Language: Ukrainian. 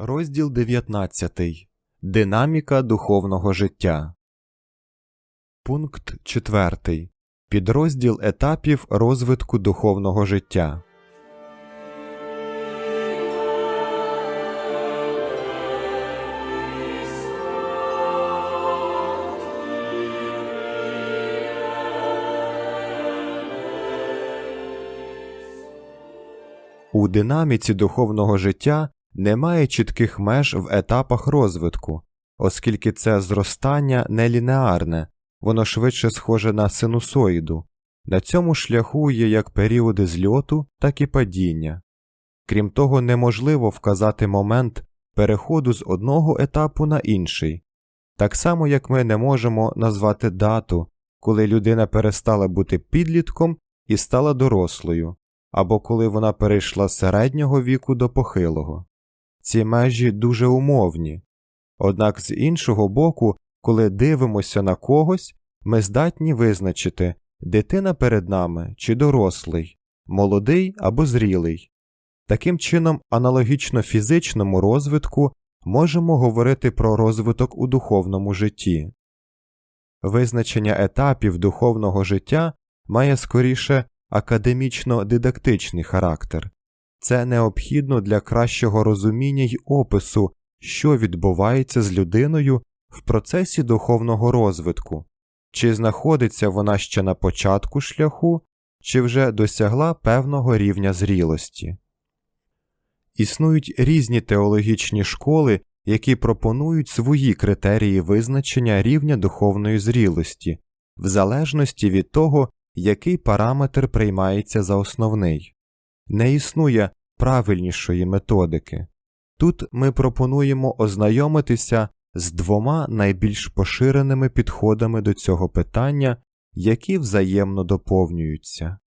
Розділ 19. Динаміка духовного життя. Пункт 4. Підрозділ етапів розвитку духовного життя. У динаміці духовного життя немає чітких меж в етапах розвитку, оскільки це зростання не лінеарне, воно швидше схоже на синусоїду. На цьому шляху є як періоди зльоту, так і падіння. Крім того, неможливо вказати момент переходу з одного етапу на інший, так само як ми не можемо назвати дату, коли людина перестала бути підлітком і стала дорослою, або коли вона перейшла з середнього віку до похилого. Ці межі дуже умовні. Однак з іншого боку, коли дивимося на когось, ми здатні визначити, дитина перед нами чи дорослий, молодий або зрілий. Таким чином, аналогічно фізичному розвитку можемо говорити про розвиток у духовному житті. Визначення етапів духовного життя має скоріше академічно-дидактичний характер. Це необхідно для кращого розуміння й опису, що відбувається з людиною в процесі духовного розвитку, чи знаходиться вона ще на початку шляху, чи вже досягла певного рівня зрілості. Існують різні теологічні школи, які пропонують свої критерії визначення рівня духовної зрілості, в залежності від того, який параметр приймається за основний. Не існує правильнішої методики. Тут ми пропонуємо ознайомитися з двома найбільш поширеними підходами до цього питання, які взаємно доповнюються.